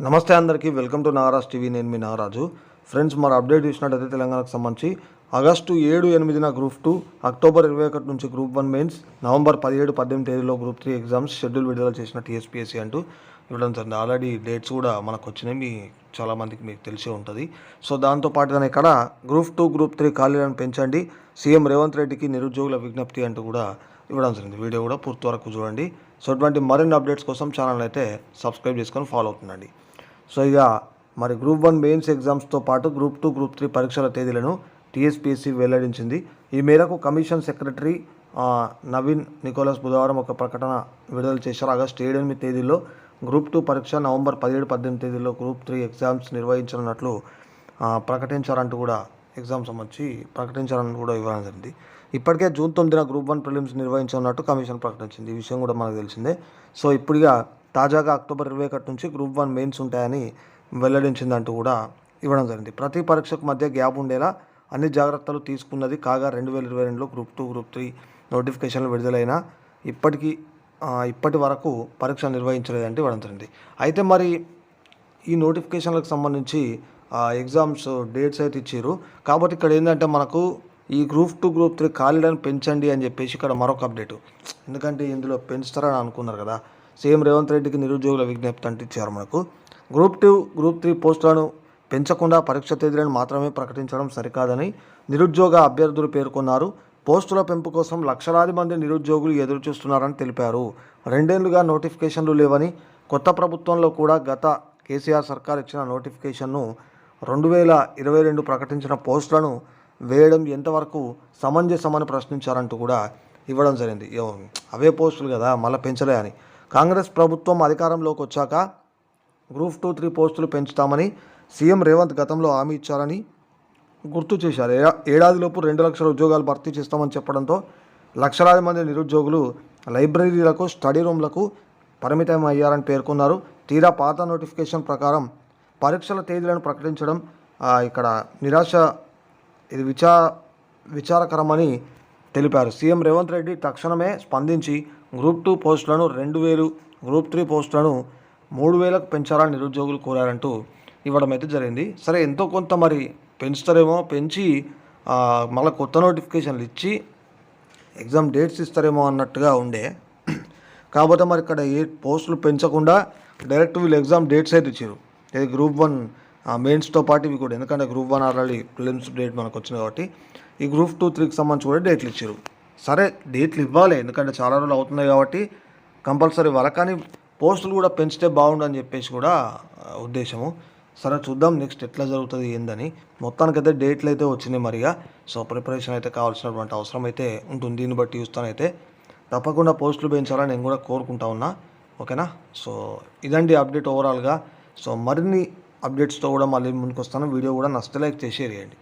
నమస్తే అందరికీ welcome to Naraj TV. నేను మీ నారాజు. ఫ్రెండ్స్ మరి అప్డేట్ చూసినట్టయితే తెలంగాణకు సంబంధించి ఆగస్టు ఏడు ఎనిమిదిన గ్రూప్ టూ అక్టోబర్ ఇరవై ఒకటి నుంచి గ్రూప్ వన్ మెయిన్స్ నవంబర్ పదిహేడు పద్దెనిమిది తేదీలో గ్రూప్ త్రీ ఎగ్జామ్స్ షెడ్యూల్ విడుదల చేసిన టీఎస్పీఎస్సీ అంటూ ఇవ్వడం జరిగింది. ఆల్రెడీ డేట్స్ కూడా మనకు వచ్చినాయి మీ చాలామందికి మీకు తెలిసే ఉంటుంది. సో దాంతో పాటుగానే ఇక్కడ గ్రూప్ టూ గ్రూప్ త్రీ ఖాళీలను పెంచండి. సీఎం రేవంత్ రెడ్డికి నిరుద్యోగుల విజ్ఞప్తి అంటూ కూడా ఇవ్వడం జరిగింది. వీడియో కూడా పూర్తి వరకు చూడండి. సో ఇటువంటి మరిన్ని అప్డేట్స్ కోసం ఛానల్ అయితే సబ్స్క్రైబ్ చేసుకొని ఫాలో అవుతుండండి. సో ఇక మరి గ్రూప్ వన్ మెయిన్స్ ఎగ్జామ్స్తో పాటు గ్రూప్ టూ గ్రూప్ త్రీ పరీక్షల తేదీలను టీఎస్పీఎస్సీ వెల్లడించింది. ఈ మేరకు కమిషన్ సెక్రటరీ నవీన్ నికోలస్ బుధవారం ఒక ప్రకటన విడుదల చేశారు. ఆగస్టు ఏడు ఎనిమిది తేదీలో గ్రూప్ టూ పరీక్ష నవంబర్ పదిహేడు పద్దెనిమిది తేదీలో గ్రూప్ త్రీ ఎగ్జామ్స్ నిర్వహించనున్నట్లు ప్రకటించారంటూ కూడా ఎగ్జామ్స్ సంబంధించి ప్రకటించారని కూడా ఇవ్వడం జరిగింది. ఇప్పటికే జూన్ తొమ్మిదిన గ్రూప్ వన్ ప్రిలిమ్స్ నిర్వహించనున్నట్టు కమిషన్ ప్రకటించింది. ఈ విషయం కూడా మనకు తెలిసిందే. సో ఇప్పుడుగా తాజాగా అక్టోబర్ ఇరవై ఒకటి నుంచి గ్రూప్ వన్ మెయిన్స్ ఉంటాయని వెల్లడించిందంటూ కూడా ఇవ్వడం జరిగింది. ప్రతి పరీక్షకు మధ్య గ్యాప్ ఉండేలా అన్ని జాగ్రత్తలు తీసుకున్నది కాగా రెండు వేల ఇరవై రెండులో గ్రూప్ టూ గ్రూప్ త్రీ నోటిఫికేషన్లు విడుదలైన ఇప్పటికీ ఇప్పటి వరకు పరీక్ష నిర్వహించలేదంటే ఇవ్వడం జరిగింది. అయితే మరి ఈ నోటిఫికేషన్లకు సంబంధించి ఆ, ఎగ్జామ్స్ డేట్స్ అయితే ఇచ్చారు. కాబట్టి ఇక్కడ ఏంటంటే మనకు ఈ గ్రూప్ టూ గ్రూప్ త్రీ ఖాళీలను పెంచండి అని చెప్పేసి ఇక్కడ మరొక అప్డేట్. ఎందుకంటే ఇందులో పెంచుతారని అనుకున్నారు కదా. సీఎం రేవంత్ రెడ్డికి నిరుద్యోగుల విజ్ఞప్తి అంటించారు మనకు. గ్రూప్ టూ గ్రూప్ త్రీ పోస్టులను పెంచకుండా పరీక్ష తేదీలను మాత్రమే ప్రకటించడం సరికాదని నిరుద్యోగ అభ్యర్థులు పేర్కొన్నారు. పోస్టుల పెంపు కోసం లక్షలాది మంది నిరుద్యోగులు ఎదురు చూస్తున్నారని తెలిపారు. రెండేళ్ళుగా నోటిఫికేషన్లు లేవని కొత్త ప్రభుత్వంలో కూడా గత కేసీఆర్ సర్కార్ ఇచ్చిన నోటిఫికేషన్ను రెండు వేల ఇరవై రెండు ప్రకటించిన పోస్టులను వేయడం ఎంతవరకు సమంజసమని ప్రశ్నించారంటూ కూడా ఇవ్వడం జరిగింది. అవే పోస్టులు కదా మళ్ళీ పెంచలే అని. కాంగ్రెస్ ప్రభుత్వం అధికారంలోకి వచ్చాక గ్రూప్ టూ త్రీ పోస్టులు పెంచుతామని సీఎం రేవంత్ గతంలో హామీ ఇచ్చారని గుర్తు చేశారు. ఏడాదిలోపు రెండు లక్షల ఉద్యోగాలు భర్తీ చేస్తామని చెప్పడంతో లక్షలాది మంది నిరుద్యోగులు లైబ్రరీలకు స్టడీ రూమ్లకు పరిమితం అయ్యారని పేర్కొన్నారు. తీరా పాత నోటిఫికేషన్ ప్రకారం పరీక్షల తేదీలను ప్రకటించడం ఇక్కడ నిరాశ ఇది విచా విచారకరమని తెలిపారు. సీఎం రేవంత్ రెడ్డి తక్షణమే స్పందించి గ్రూప్ టూ పోస్టులను రెండు వేలు గ్రూప్ త్రీ పోస్టులను మూడు వేలకు పెంచాలని నిరుద్యోగులు కోరారంటూ ఇవ్వడం అయితే జరిగింది. సరే ఎంతో కొంత మరి పెంచుతారేమో పెంచి మళ్ళీ కొత్త నోటిఫికేషన్లు ఇచ్చి ఎగ్జామ్ డేట్స్ ఇస్తారేమో అన్నట్టుగా ఉండే. కాకపోతే మరి ఇక్కడ ఏ పోస్టులు పెంచకుండా డైరెక్ట్ వీళ్ళు ఎగ్జామ్ డేట్స్ అయితే ఇచ్చారు ఇది గ్రూప్ వన్ మెయిన్స్తో పాటు ఇవి కూడా. ఎందుకంటే group one already prelims date మనకు వచ్చింది కాబట్టి ఈ గ్రూప్ టూ త్రీకి సంబంధించి కూడా డేట్లు ఇచ్చారు. సరే డేట్లు ఇవ్వాలి. ఎందుకంటే చాలా రోజులు అవుతున్నాయి కాబట్టి కంపల్సరీ ఇవ్వాలి. కానీ పోస్టులు కూడా పెంచితే బాగుండని చెప్పేసి కూడా ఉద్దేశము. సరే చూద్దాం నెక్స్ట్ ఎట్లా జరుగుతుంది ఏందని. మొత్తానికైతే డేట్లు అయితే వచ్చినాయి మరిగా. సో ప్రిపరేషన్ అయితే కావాల్సినటువంటి అవసరం అయితే ఉంటుంది. దీన్ని బట్టి చూస్తానైతే తప్పకుండా పోస్టులు పెంచాలని నేను కూడా కోరుకుంటా ఉన్నా. ఓకేనా? సో ఇదండి అప్డేట్ ఓవరాల్గా. సో మరిన్ని అప్డేట్స్తో కూడా మళ్ళీ ముందుకు వస్తాను వీడియో కూడా నచ్చితే లైక్ చేసి చేయండి.